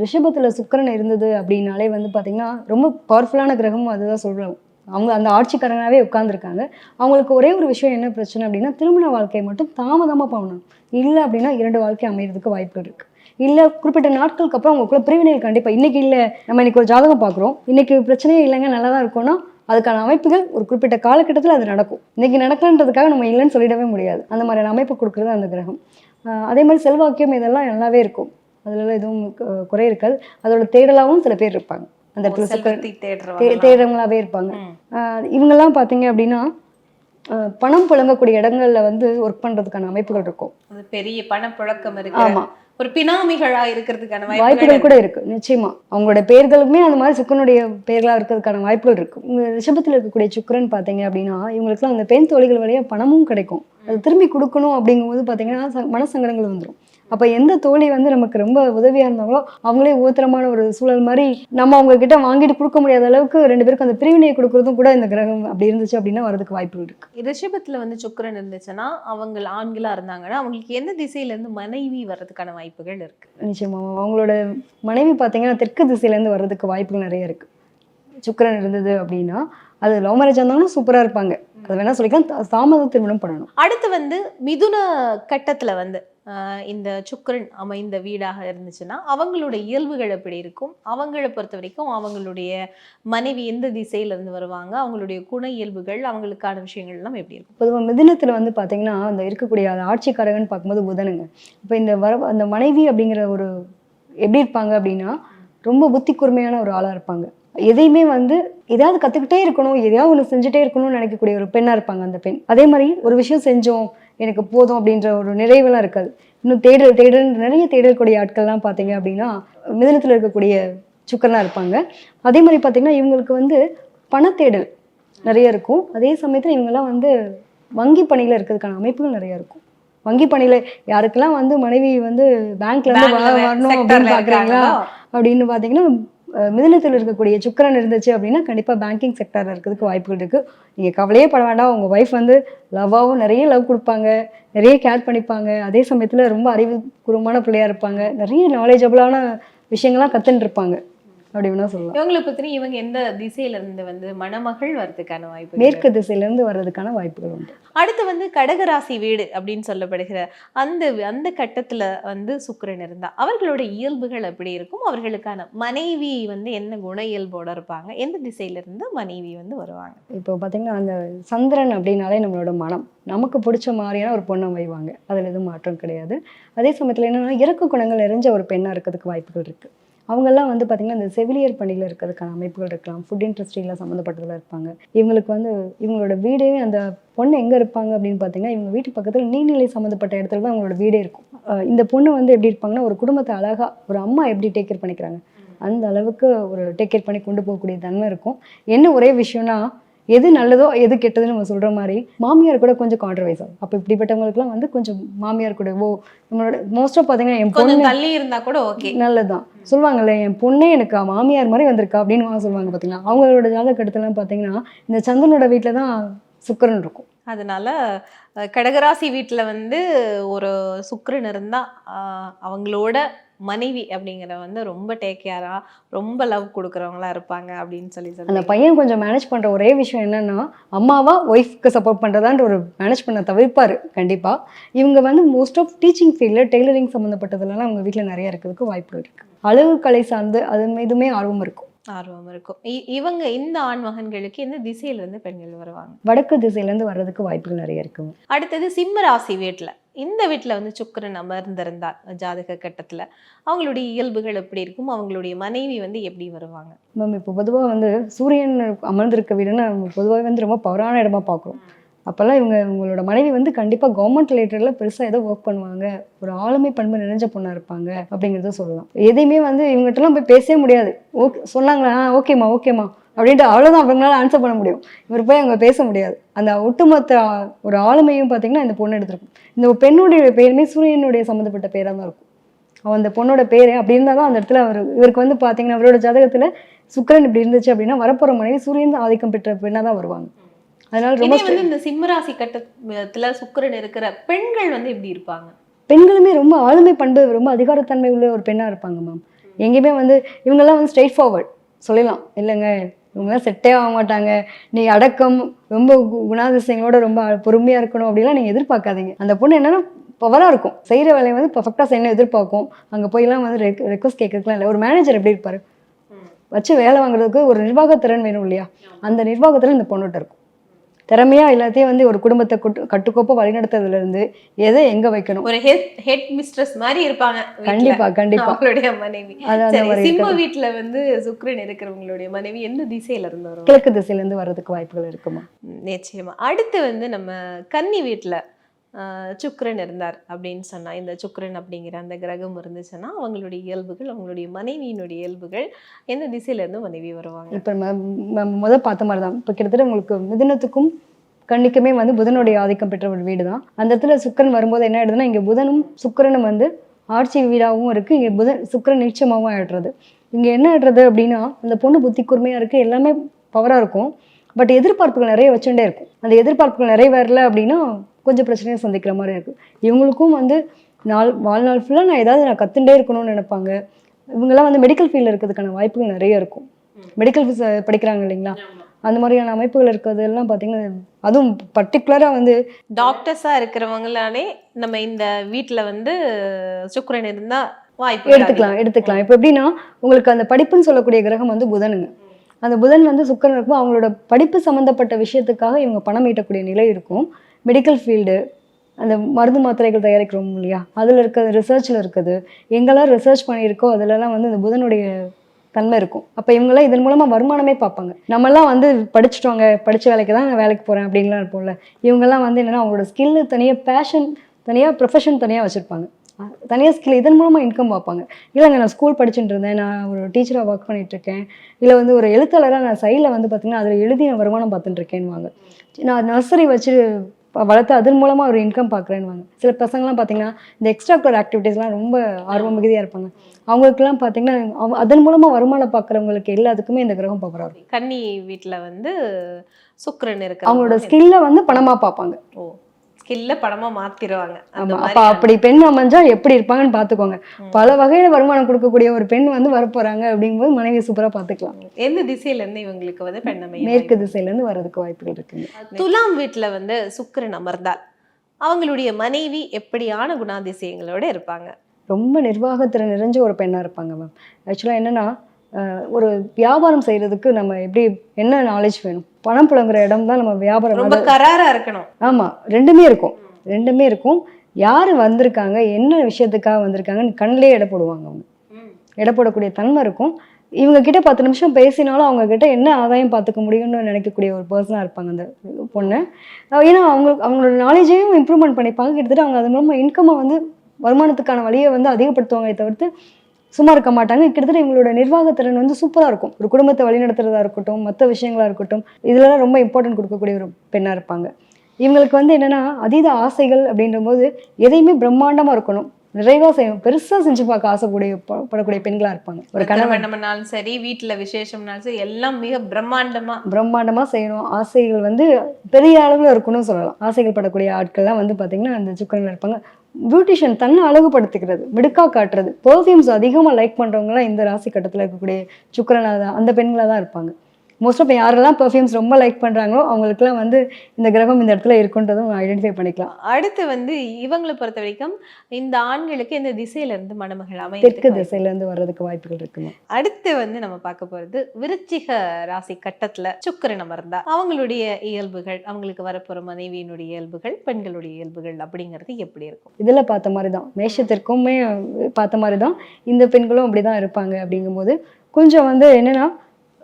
ரிஷபத்தில் சுக்கரன் இருந்தது அப்படின்னாலே வந்து பார்த்திங்கன்னா ரொம்ப பவர்ஃபுல்லான கிரகமும் அதுதான் சொல்கிறோம் அவங்க அந்த ஆட்சிக்காரனாகவே உட்காந்துருக்காங்க அவங்களுக்கு ஒரே ஒரு விஷயம் என்ன பிரச்சனை அப்படின்னா திருமண வாழ்க்கையை மட்டும் தாமதமாக பண்ணணும் இல்லை அப்படின்னா இரண்டு வாழ்க்கை அமைகிறதுக்கு வாய்ப்பு இருக்குது இல்லை குறிப்பிட்ட நாட்களுக்கு அப்புறம் அவங்களுக்குள்ள பிரிவினைகள் கண்டிப்பா. இன்னைக்கு இல்லை. நம்ம இன்னைக்கு ஒரு ஜாதகம் பார்க்குறோம் இன்னைக்கு பிரச்சனையே இல்லைங்க நல்லா தான் இருக்கும்னா அதுக்கான அமைப்புகள் ஒரு குறிப்பிட்ட காலகட்டத்தில் அது நடக்கும். இன்னைக்கு நடக்கலன்றதுக்காக நம்ம இல்லைன்னு சொல்லிடவே முடியாது. அந்த மாதிரியான அமைப்பு கொடுக்குறது அந்த கிரகம். அதே மாதிரி செல்வாக்கியம் இதெல்லாம் நல்லாவே இருக்கும். அதுலலாம் எதுவும் குறை இருக்காது. அதோட தேடலாகவும் சில பேர் இருப்பாங்க. அந்த இடத்துல தேடுறவங்களாவே இருப்பாங்க. இவங்கெல்லாம் பார்த்தீங்க அப்படின்னா பணம் புழங்கக்கூடிய இடங்கள்ல வந்து ஒர்க் பண்றதுக்கான அமைப்புகள் இருக்கும். பெரிய பணப்புழக்கம் இருக்கு ஆமா. ஒரு பினாமிகளா இருக்கிறதுக்கான வாய்ப்புகள் கூட இருக்கு. நிச்சயமா. அவங்களோட பெயர்களுமே அந்த மாதிரி சுக்கரனுடைய பெயர்களா இருக்கிறதுக்கான வாய்ப்புகள் இருக்கு. ரிஷபத்தில் இருக்கக்கூடிய சுக்கிரன் பார்த்தீங்க அப்படின்னா இவங்களுக்குலாம் அந்த பெண் தோழிகள் வழியா பணமும் கிடைக்கும். அது திரும்பி கொடுக்கணும் அப்படிங்கும்போது பார்த்தீங்கன்னா மனசங்கடங்கள் வந்துடும் அப்போ எந்த தோழி வந்து நமக்கு ரொம்ப உதவியாக இருந்தாங்களோ அவங்களே ஊத்திரமான ஒரு சூழல் மாதிரி நம்ம அவங்க கிட்ட வாங்கிட்டு கொடுக்க முடியாத அளவுக்கு ரெண்டு பேருக்கும் அந்த பிரிவினையை கொடுக்கறதும் கூட இந்த கிரகம் அப்படி இருந்துச்சு அப்படின்னா வரதுக்கு வாய்ப்புகள் இருக்கு. ரிஷபத்துல வந்து சுக்கிரன் இருந்துச்சுன்னா அவங்க ஆண்களா இருந்தாங்கன்னா அவங்களுக்கு எந்த திசையில இருந்து மனைவி வர்றதுக்கான வாய்ப்புகள் இருக்கு? நிச்சயமா அவங்களோட மனைவி பார்த்தீங்கன்னா தெற்கு திசையிலேருந்து வர்றதுக்கு வாய்ப்புகள் நிறைய இருக்கு. சுக்கிரன் இருந்தது அப்படின்னா அது லவ் மேரேஜ் இருந்தாலும் சூப்பராக இருப்பாங்க. அது வேணா சொல்லிக்கலாம் தாமத திருமணம் பண்ணணும். அடுத்து வந்து மிதுன கட்டத்துல வந்து இந்த சுக்கிரன் அமைந்த வீடாக இருந்துச்சுன்னா அவங்களோட இயல்புகள் எப்படி இருக்கும்? அவங்கள பொறுத்த வரைக்கும் அவங்களுடைய மனைவி எந்த திசையில இருந்து வருவாங்க? அவங்களுடைய குண இயல்புகள் அவங்களுக்கான விஷயங்கள் எல்லாம் எப்படி இருக்கும்? பொதுவாக மிதுனத்தில் வந்து பார்த்தீங்கன்னா அந்த இருக்கக்கூடிய அந்த ஆட்சிக்காரகன் பார்க்கும்போது புதனுங்க. இப்போ இந்த வர அந்த மனைவி அப்படிங்கிற ஒரு எப்படி இருப்பாங்க அப்படின்னா ரொம்ப புத்தி கூர்மையான ஒரு ஆளாக இருப்பாங்க. எதையுமே வந்து எதையாவது கற்றுக்கிட்டே இருக்கணும் எதையாவது ஒன்று செஞ்சுட்டே இருக்கணும்னு நினைக்கக்கூடிய ஒரு பெண்ணாக இருப்பாங்க அந்த பெண். அதே மாதிரி ஒரு விஷயம் செஞ்சோம் எனக்கு போதும் அப்படின்ற ஒரு நிறைவெல்லாம் இருக்காது. இன்னும் தேடல் தேடல் நிறைய தேடக்கூடிய ஆட்கள்லாம் பார்த்தீங்க அப்படின்னா மிதுனத்தில் இருக்கக்கூடிய சுக்கரனாக இருப்பாங்க. அதே மாதிரி பார்த்தீங்கன்னா இவங்களுக்கு வந்து பணத்தேடல் நிறைய இருக்கும். அதே சமயத்தில் இவங்கெல்லாம் வந்து வங்கி பணியில் இருக்கிறதுக்கான அமைப்புகள் நிறைய இருக்கும். வங்கி பணியில் யாருக்கெல்லாம் வந்து மனைவி வந்து பேங்க்ல இருந்து வரணும் அப்படின்னு பார்க்குறீங்களா? அப்படின்னு பார்த்தீங்கன்னா மிதனத்தில் இருக்கக்கூடிய சுக்கரன் இருந்துச்சு அப்படின்னா கண்டிப்பாக பேங்கிங் செக்டரில் இருக்கிறதுக்கு வாய்ப்புகள் இருக்குது நீங்கள் கவலையே பட வேண்டாம். உங்கள் ஒய்ஃப் வந்து லவ்வாகவும் நிறைய லவ் கொடுப்பாங்க. நிறைய கேர் பண்ணிப்பாங்க. அதே சமயத்தில் ரொம்ப அறிவுபூர்வமான பிள்ளையா இருப்பாங்க. நிறைய நாலேஜபிளான விஷயங்கள்லாம் கற்றுன்னு இருப்பாங்க அப்படி வேணா சொல்லலாம். இவங்களை பத்தி இவங்க எந்த திசையில இருந்து வந்து மணமகள் வர்றதுக்கான வாய்ப்பு மேற்கு திசையிலேருந்து வர்றதுக்கான வாய்ப்புகள் உண்டு. அடுத்து வந்து கடகராசி வீடு அப்படின்னு சொல்லப்படுகிற அந்த அந்த கட்டத்துல வந்து சுக்கிரன் இருந்தா அவர்களோட இயல்புகள் எப்படி இருக்கும்? அவர்களுக்கான மனைவி வந்து என்ன குண இயல்போட இருப்பாங்க? எந்த திசையில இருந்து மனைவி வந்து வருவாங்க? இப்போ பார்த்தீங்கன்னா அந்த சந்திரன் அப்படின்னாலே நம்மளோட மனம். நமக்கு பிடிச்ச மாதிரியான ஒரு பொண்ணை வைவாங்க அதில் எதுவும் மாற்றம் கிடையாது. அதே சமயத்தில் என்னன்னா இறக்க குணங்கள் நிறைஞ்ச ஒரு பெண்ணாக இருக்கிறதுக்கு வாய்ப்புகள் இருக்குது அவங்கெல்லாம் வந்து பார்த்திங்கன்னா இந்த செவிலியர் பணியில் இருக்கிறதுக்கான அமைப்புகள் இருக்கலாம். ஃபுட் இண்டஸ்ட்ரியில் சம்மந்தப்பட்டதில் இருப்பாங்க. இவங்களுக்கு வந்து இவங்களோட வீடே அந்த பொண்ணு எங்கே இருப்பாங்க அப்படின்னு பார்த்தீங்கன்னா இவங்க வீட்டு பக்கத்தில் நீர்நிலை சம்மந்தப்பட்ட இடத்துல தான் அவங்களோட வீடே இருக்கும். இந்த பொண்ணு வந்து எப்படி இருப்பாங்கன்னா ஒரு குடும்பத்தை அழகாக ஒரு அம்மா எப்படி டேக் கேர் பண்ணிக்கிறாங்க. அந்த அளவுக்கு ஒரு டேக் கேர் பண்ணி கொண்டு போகக்கூடிய தன்மை இருக்கும். என்ன ஒரே விஷயம்னா எது நல்லதோ எது கெட்டதுன்னு நம்ம சொல்ற மாதிரி மாமியார் கூட கொஞ்சம் கான்ட்ரவைஸ் ஆகும் அப்போ இப்படிப்பட்டவங்களுக்குலாம் வந்து கொஞ்சம் மாமியார் கூட ஓ நம்மளோட மோஸ்ட் ஆஃப் பார்த்தீங்கன்னா என் பொண்ணு தள்ளி இருந்தா கூட ஓகே நல்லதுதான். சொல்லுவாங்கல்ல என் பொண்ணே எனக்கு மாமியார் மாதிரி வந்திருக்கா அப்படின்னு சொல்லுவாங்க பார்த்தீங்களா அவங்களோட ஜாதகட்டத்துலாம் பார்த்தீங்கன்னா இந்த சந்திரனோட வீட்டில் தான் சுக்கிரன் இருக்கும். அதனால கடகராசி வீட்டுல வந்து ஒரு சுக்கிரன் இருந்தா ஆஹ், அவங்களோட மனைவி அப்படிங்கிற வந்து ரொம்ப டேக் கேராக ரொம்ப லவ் கொடுக்குறவங்களா இருப்பாங்க அப்படின்னு சொல்லி அந்த பையன் கொஞ்சம் மேனேஜ் பண்ற ஒரே விஷயம் என்னன்னா அம்மாவா ஒய்ஃப்க்கு சப்போர்ட் பண்ணுறதான்ற ஒரு மேனேஜ் பண்ண தவிர்ப்பாரு கண்டிப்பா. இவங்க வந்து மோஸ்ட் ஆஃப் டீச்சிங் ஃபீல்டில் டெய்லரிங் சம்மந்தப்பட்டதுலலாம் அவங்க வீட்டில் நிறைய இருக்கிறதுக்கு வாய்ப்புகள் இருக்கு. அழகு கலை சார்ந்து அது மீதுமே ஆர்வம் இருக்கும். ஆர்வம் இருக்கும். இவங்க இந்த ஆண் மகன்களுக்கு எந்த திசையில இருந்து பெண்கள் வருவாங்க. வடக்கு திசையிலேருந்து வர்றதுக்கு வாய்ப்புகள் நிறைய இருக்குங்க அடுத்தது சிம்ம ராசி வீட்டுல இந்த வீட்டுல வந்து சுக்கிரன் அமர்ந்திருந்தார் ஜாதக கட்டத்துல. அவங்களுடைய இயல்புகள் எப்படி இருக்கும்? அவங்களுடைய மனைவி வந்து எப்படி வருவாங்க? மேம் இப்போ பொதுவாக வந்து சூரியன் அமர்ந்திருக்க வீடுன்னு பொதுவாக வந்து ரொம்ப பவரான இடமா பார்க்குறோம் அப்போல்லாம் இவங்க இவங்களோட மனைவி வந்து கண்டிப்பாக கவர்மெண்ட் ரிலேட்டடில் பெருசாக ஏதோ ஒர்க் பண்ணுவாங்க. ஒரு ஆளுமை பண்பு நிறைஞ்ச பொண்ணாக இருப்பாங்க அப்படிங்கிறத சொல்லலாம். எதையுமே வந்து இவங்ககிட்டலாம் போய் பேசவே முடியாது. ஓகே சொன்னாங்களா? ஆ ஓகேம்மா ஓகேம்மா அப்படின்ட்டு அவ்வளோதான் அவங்களால ஆன்சர் பண்ண முடியும். இவர் போய் அங்கே பேச முடியாது. அந்த ஒட்டுமொத்த ஒரு ஆளுமையும் பார்த்தீங்கன்னா இந்த பொண்ணு எடுத்திருக்கும். இந்த பெண்ணுடைய பேருமே சூரியனுடைய சம்மந்தப்பட்ட பேராக தான் இருக்கும். அவன் அந்த பொண்ணோட பேர் அப்படி இருந்தால் தான் அந்த இடத்துல அவர் இவருக்கு வந்து பார்த்தீங்கன்னா அவரோட ஜாதகத்தில் சுக்கரன் இப்படி இருந்துச்சு அப்படின்னா வரப்போகிற மனைவி சூரியன் ஆதிக்கம் பெற்ற பெண்ணாக தான் வருவாங்க. அதனால ரொம்ப வந்து இந்த சிம்மராசி கட்டத்துல சுக்கிரன் இருக்கிற பெண்கள் வந்து எப்படி இருப்பாங்க? பெண்களுமே ரொம்ப ஆளுமை பண்பு ரொம்ப அதிகாரத்தன்மை உள்ள ஒரு பெண்ணாக இருப்பாங்க மேம் எங்கேயுமே வந்து இவங்கெல்லாம் வந்து ஸ்ட்ரெயிட் ஃபார்வர்ட் சொல்லலாம். இல்லைங்க இவங்கெல்லாம் செட்டே ஆக மாட்டாங்க. நீ அடக்கம் ரொம்ப குணாதிசயங்களோட ரொம்ப பொறுமையாக இருக்கணும் அப்படிலாம் நீங்கள் எதிர்பார்க்காதீங்க. அந்த பொண்ணு என்னன்னா பவராக இருக்கும். செய்கிற வேலையை வந்து பர்ஃபெக்டாக செய்யணும் எதிர்பார்க்கும். அங்கே போயெல்லாம் வந்து ரெக் ரெக்வஸ்ட் கேட்கறதுலாம் இல்லை. ஒரு மேனேஜர் எப்படி இருப்பார்? வச்சு வேலை வாங்குறதுக்கு ஒரு நிர்வாகத்திறன் வேணும் இல்லையா? அந்த நிர்வாகத்திறன் இந்த பொண்ணுகிட்ட இருக்கும். திறமையா எல்லாத்தையும் வந்து ஒரு குடும்பத்தை குட்டு- கட்டுக்கோப்பா வழிநடத்துறதுல இருந்து எதை எங்க வைக்கணும்? ஒரு ஹெட் ஹெட் மிஸ்ட்ரஸ் மாதிரி இருப்பாங்க. கண்டிப்பா கண்டிப்பா. அவங்களுடைய மனைவி. சிம்ம. வீட்டுல வந்து சுக்கிரன் இருக்கிறவங்களுடைய மனைவி எந்த திசையில இருந்து வருவாங்க? கிழக்கு திசையில இருந்து வர்றதுக்கு வாய்ப்புகள் இருக்குமா? நிச்சயமா. அடுத்து வந்து நம்ம கன்னி வீட்டுல சுக்கரன் இருந்தார் அப்படின்னு சொன்னால் இந்த சுக்கரன் அப்படிங்கிற அந்த கிரகம் இருந்துச்சுன்னா அவங்களுடைய இயல்புகள் அவங்களுடைய மனைவியினுடைய இயல்புகள் எந்த திசையிலேருந்து மனைவி வருவாங்க. இப்போ நம்ம ம- முத பார்த்த மாதிரி தான் இப்போ கிட்டத்தட்ட உங்களுக்கு மிதுனத்துக்கும் கண்ணிக்குமே வந்து புதனுடைய ஆதிக்கம் பெற்ற ஒரு வீடு தான் அந்த இடத்துல சுக்கிரன் வரும்போது என்ன ஆயிடுதுன்னா இங்கே புதனும் சுக்கரனும் வந்து ஆட்சி வீடாகவும் இருக்குது இங்கே புதன் சுக்கரன் நிச்சயமாகவும் ஆயிடுறது. இங்கே என்ன ஆடுறது அப்படின்னா அந்த பொண்ணு புத்தி கூர்மையாக இருக்குது எல்லாமே பவராக இருக்கும். பட் எதிர்பார்ப்புகள் நிறைய வச்சுட்டே இருக்கும். அந்த எதிர்பார்ப்புகள் நிறைய வரல அப்படின்னா கொஞ்சம் பிரச்சனையை சந்திக்கிற மாதிரி இருக்கு. இவங்களுக்கும் வந்து நாள் வாழ்நாள் ஃபுல்லாக நான் ஏதாவது நான் கத்துட்டே இருக்கணும்னு நினைப்பாங்க. இவங்கெல்லாம் வந்து மெடிக்கல் ஃபீல்டில் இருக்கிறதுக்கான வாய்ப்புகள் நிறைய இருக்கும். மெடிக்கல் படிக்கிறாங்க இல்லைங்களா? அந்த மாதிரியான அமைப்புகள் இருக்கிறது எல்லாம் பார்த்தீங்கன்னா அதுவும் பர்டிகுலராக வந்து டாக்டர்ஸா இருக்கிறவங்களாலே நம்ம இந்த வீட்டுல வந்து சுக்கிரன் இருந்தா வாய்ப்பு எடுத்துக்கலாம் எடுத்துக்கலாம். இப்போ எப்படின்னா உங்களுக்கு அந்த படிப்புன்னு சொல்லக்கூடிய கிரகம் வந்து புதனுங்க. அந்த புதன் வந்து சுக்கிரன் இருக்கும் அவங்களோட படிப்பு சம்மந்தப்பட்ட விஷயத்துக்காக இவங்க பணம் ஈட்டக்கூடிய நிலை இருக்கும். மெடிக்கல் ஃபீல்டு அந்த மருந்து மாத்திரைகள் தயாரிக்கிறோம் இல்லையா? அதில் இருக்கிற ரிசர்ச்சில் இருக்குது. எங்கெல்லாம் ரிசர்ச் பண்ணியிருக்கோ அதிலலாம் வந்து இந்த புதனுடைய தன்மை இருக்கும். அப்போ இவங்கெல்லாம் இதன் மூலமாக வருமானமே பார்ப்பாங்க. நம்மலாம் வந்து படிச்சுட்டோங்க படித்த வேலைக்கு தான் நான் வேலைக்கு போகிறேன் அப்படின்லாம் இருப்போம்ல. இவங்கெல்லாம் வந்து என்னென்னா அவங்களோட ஸ்கில்லு தனியாக பேஷன் தனியாக ப்ரொஃபஷன் தனியாக வச்சுருப்பாங்க. தனியாக ஸ்கில் இதன் மூலமாக இன்கம் பார்ப்பாங்க. இல்லைங்க நான் ஸ்கூல் படிச்சுட்டு இருந்தேன் நான் ஒரு டீச்சராக ஒர்க் பண்ணிகிட்ருக்கேன் இருக்கேன். இல்லை வந்து ஒரு எழுத்தாளராக நான் சைடில் வந்து பார்த்திங்கன்னா அதில் எழுதி நான் வருமானம் பார்த்துட்டுருக்கேன்வாங்க நான் நர்சரி வச்சு வளர்த்து அதன் மூலமாக ஒரு இன்கம் பார்க்குறேன்னுவாங்க. சில பசங்களாம் பார்த்தீங்கன்னா இந்த எக்ஸ்ட்ரா கலர் ஆக்டிவிட்டீஸ்லாம் ரொம்ப ஆர்வம் மிகுதியாக இருப்பாங்க. அவங்களுக்குலாம் பார்த்தீங்கன்னா அதன் மூலமாக வருமானம் பார்க்குறவங்களுக்கு எல்லாத்துக்குமே இந்த கிரகம் பார்க்குறாரு. கன்னி வீட்டுல வந்து சுக்கிரன் இருக்கு அவங்களோட ஸ்கில்லை வந்து பணமாக பார்ப்பாங்க. ஓ. ஸ்கில்ல படமா மாத்திருவாங்க. ஆமா அப்ப அப்படி பெண் அமைஞ்சா எப்படி இருப்பாங்கன்னு பாத்துக்கோங்க. பல வகையில வருமானம் கொடுக்கக்கூடிய ஒரு பெண் வந்து வரப்போறாங்க அப்படிங்கும்போது மனைவி சூப்பரா பாத்துக்கலாம். எந்த திசையில இருந்து இவங்களுக்கு வந்து பெண்ணமை மேற்கு திசையில இருந்து வர்றதுக்கு வாய்ப்புகள் இருக்குங்க துலாம் வீட்டுல வந்து சுக்கிரன் அமர்ந்தால் அவங்களுடைய மனைவி எப்படியான குணாதிசயங்களோட இருப்பாங்க? ரொம்ப நிர்வாகத்திறன் நிறைஞ்ச ஒரு பெண்ணா இருப்பாங்க மேம் ஆக்சுவலா என்னன்னா ஒரு வியாபாரம் செய்யறதுக்கு நம்ம எப்படி என்ன நாலேஜ் வேணும்? பணம் புழங்குற இடம் தான் நம்ம வியாபாரம். ரொம்ப கராரா இருக்கணும். ஆமா ரெண்டுமே இருக்கும். ரெண்டுமே இருக்கும். யாரு வந்திருக்காங்க என்ன விஷயத்துக்காக வந்திருக்காங்கன்னு கண்ணிலே எடை போடுவாங்க அவங்க. எடை போடக்கூடிய தன்மை இருக்கும். இவங்க கிட்ட பத்து நிமிஷம் பேசினாலும் அவங்க கிட்ட என்ன ஆதாயம் பார்த்துக்க முடியும்னு நினைக்கக்கூடிய ஒரு பர்சனாக இருப்பாங்க அந்த பொண்ணு. ஏன்னா அவங்க அவங்களோட நாலேஜையும் இம்ப்ரூவ்மெண்ட் பண்ணிப்பாங்க கிட்டத்தட்ட அவங்க அது மூலமாக இன்கம்மை வந்து வருமானத்துக்கான வழியை வந்து அதிகப்படுத்துவாங்களே தவிர்த்து சும்மா இருக்க மாட்டாங்க. கிட்டத்தட்ட இவங்களோட நிர்வாகத்திறன் வந்து சூப்பராக இருக்கும். ஒரு குடும்பத்தை வழிநடத்துறதா இருக்கட்டும் மற்ற விஷயங்களா இருக்கட்டும் இதுலலாம் ரொம்ப இம்பார்ட்டன்ட் கொடுக்கக்கூடிய ஒரு பெண்ணாக இருப்பாங்க. இவங்களுக்கு வந்து என்னென்னா அதீத ஆசைகள் அப்படின்ற போது எதையுமே பிரம்மாண்டமாக இருக்கணும். நிறைவா செய்யணும் பெருசா செஞ்சு பார்க்க ஆசைக்கூடிய படக்கூடிய பெண்களா இருப்பாங்க. ஒரு கணவன் திருமணம்னாலும் சரி வீட்டுல விசேஷம்னாலும் சரி எல்லாம் மிக பிரம்மாண்டமா. பிரம்மாண்டமா செய்யணும். ஆசைகள் வந்து பெரிய அளவுல இருக்கணும்னு சொல்லலாம். ஆசைகள் படக்கூடிய ஆட்கள்லாம் வந்து பாத்தீங்கன்னா அந்த சுக்கரங்கள் இருப்பாங்க. பியூட்டிஷியன் தன்னை அழகுபடுத்திக்கிறது மிடுக்கா காட்டுறது. பெர்ஃப்யூம்ஸ் அதிகமா லைக் பண்றவங்கலாம் இந்த ராசி கட்டத்துல இருக்கக்கூடிய சுக்கரனாக தான் அந்த பெண்களாக தான் இருப்பாங்க. மோஸ்ட் ஆஃப் யாரெல்லாம் பெர்ஃப்யூம்ஸ் ரொம்ப லைக் பண்றாங்களோ அவங்களுக்குலாம் வந்து இந்த கிரகம் இந்த இடத்துல இருக்குன்றதும் ஐடென்டிஃபை பண்ணிக்கலாம். அடுத்து வந்து இவங்களை பொறுத்த வரைக்கும் இந்த ஆண்களுக்கு இந்த திசையில இருந்து மணமகள் தெற்கு அமைய திசையில இருந்து வர்றதுக்கு வாய்ப்புகள் இருக்குங்க அடுத்து வந்து நம்ம பார்க்க போறது விருச்சிக ராசி கட்டத்துல சுக்கிரன் அமர்ந்தா. அவங்களுடைய இயல்புகள் அவங்களுக்கு வரப்போற மனைவியினுடைய இயல்புகள் பெண்களுடைய இயல்புகள் அப்படிங்கிறது எப்படி இருக்கும்? இதுல பார்த்த மாதிரி தான் மேஷத்திற்குமே பார்த்த மாதிரி தான் இந்த பெண்களும் அப்படிதான் இருப்பாங்க அப்படிங்கும்போது கொஞ்சம் வந்து என்னன்னா